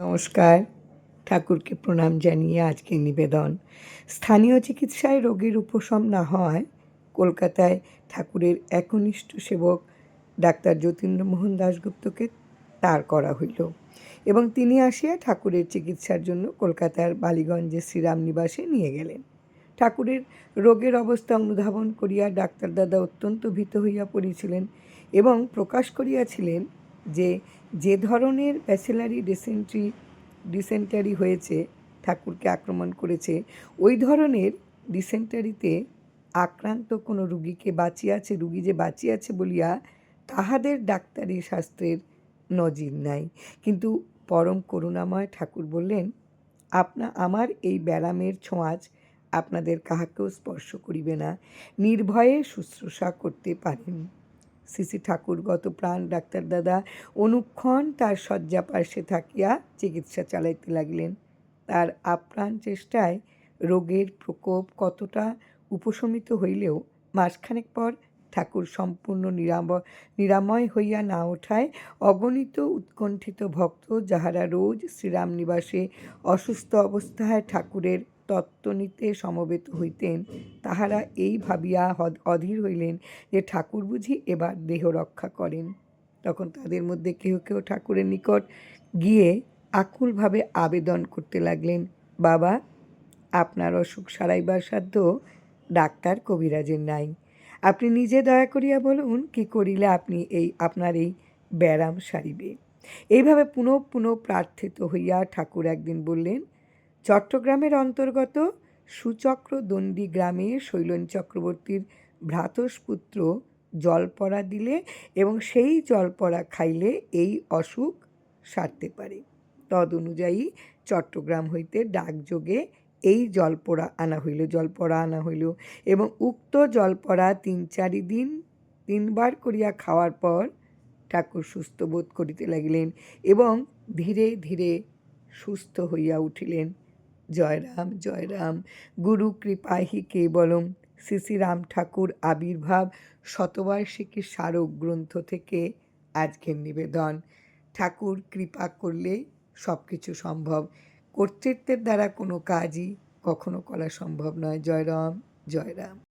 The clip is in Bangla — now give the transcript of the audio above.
নমস্কার। ঠাকুরকে প্রণাম জানিয়ে আজকে নিবেদন। স্থানীয় চিকিৎসায় রোগের উপশম না হয় কলকাতায় ঠাকুরের একনিষ্ঠ সেবক ডাক্তার যতীন্দ্রমোহন দাশগুপ্তকে তার করা হইল এবং তিনি আসিয়া ঠাকুরের চিকিৎসার জন্য কলকাতার বালিগঞ্জের শ্রীরাম নিবাসে নিয়ে গেলেন। ঠাকুরের রোগের অবস্থা অনুধাবন করিয়া ডাক্তার দাদা অত্যন্ত ভীত হইয়া পড়িয়াছিলেন এবং প্রকাশ করিয়াছিলেন যে যে ধরনের ব্যাচেলারি ডিসেন্ট্রি ডিসেন্টারি হয়েছে, ঠাকুরকে আক্রমণ করেছে, ওই ধরনের ডিসেন্টারিতে আক্রান্ত কোনো রুগীকে বাঁচিয়াছে, রুগী যে বাঁচিয়াছে বলিয়া তাহাদের ডাক্তারি শাস্ত্রের নজির নাই। কিন্তু পরম করুণাময় ঠাকুর বললেন, আপনা, আমার এই ব্যারামের ছোঁয়াচ আপনাদের কাহাকেও স্পর্শ করিবে না। নির্ভয়ে শুশ্রূষা করতে পারেন। শ্রী ঠাকুর, গত প্রাণ ডাক্তার দাদা অনুক্ষণ তার শয্যা পার্শ্বে থাকিয়া চিকিৎসা চালাইতে লাগলেন। তার আপ্রাণ চেষ্টায় রোগের প্রকোপ কতটা উপশমিত হইলেও মাসখানেক পর ঠাকুর সম্পূর্ণ নিরাম, নিরাময় হইয়া না ওঠায় অগণিত উৎকণ্ঠিত ভক্ত যাহারা রোজ শ্রীরাম নিবাসে অসুস্থ অবস্থায় ঠাকুরের তত্ত্ব নিতে সমবেত হইতেন, তাহারা এই ভাবিয়া অধীর হইলেন যে ঠাকুর বুঝি এবার দেহ রক্ষা করেন। তখন তাদের মধ্যে কেহ কেউ ঠাকুরের নিকট গিয়ে আকুলভাবে আবেদন করতে লাগলেন, বাবা, আপনার অসুখ সারাইবার সাধ্য ডাক্তার কবিরাজের নাই। আপনি নিজে দয়া করিয়া বলুন, কি করিলে আপনি এই, আপনার এই ব্যারাম সারিবে? এইভাবে পুনঃ পুনঃ প্রার্থিত হইয়া ঠাকুর একদিন বললেন চট্টগ্রামের অন্তর্গত সুচক্রদণ্ডী গ্রামে শৈলন চক্রবর্তীর ভ্রাতস্পুত্র জলপড়া দিলে এবং সেই জলপড়া খাইলে এই অসুখ সারতে পারে। তদ অনুযায়ী চট্টগ্রাম হইতে ডাকযোগে এই জলপড়া আনা হইল জলপড়া আনা হইল এবং উক্ত জলপড়া তিন চারি দিন, তিনবার করিয়া খাওয়ার পর ঠাকুর সুস্থ বোধ করিতে লাগিলেন এবং ধীরে ধীরে সুস্থ হইয়া উঠিলেন। জয় রাম জয় রাম গুরু কৃপাহি কেবলম শ্রী রাম ঠাকুর আবির্ভাব শতবার্ষিকী স্মারক গ্রন্থ থেকে আজকের নিবেদন। ঠাকুর, কৃপা করলে সব কিছু সম্ভব। কর্তৃত্বের দ্বারা কোনো কাজই কখনো করা সম্ভব নয়। জয়রাম জয়রাম। জয় রাম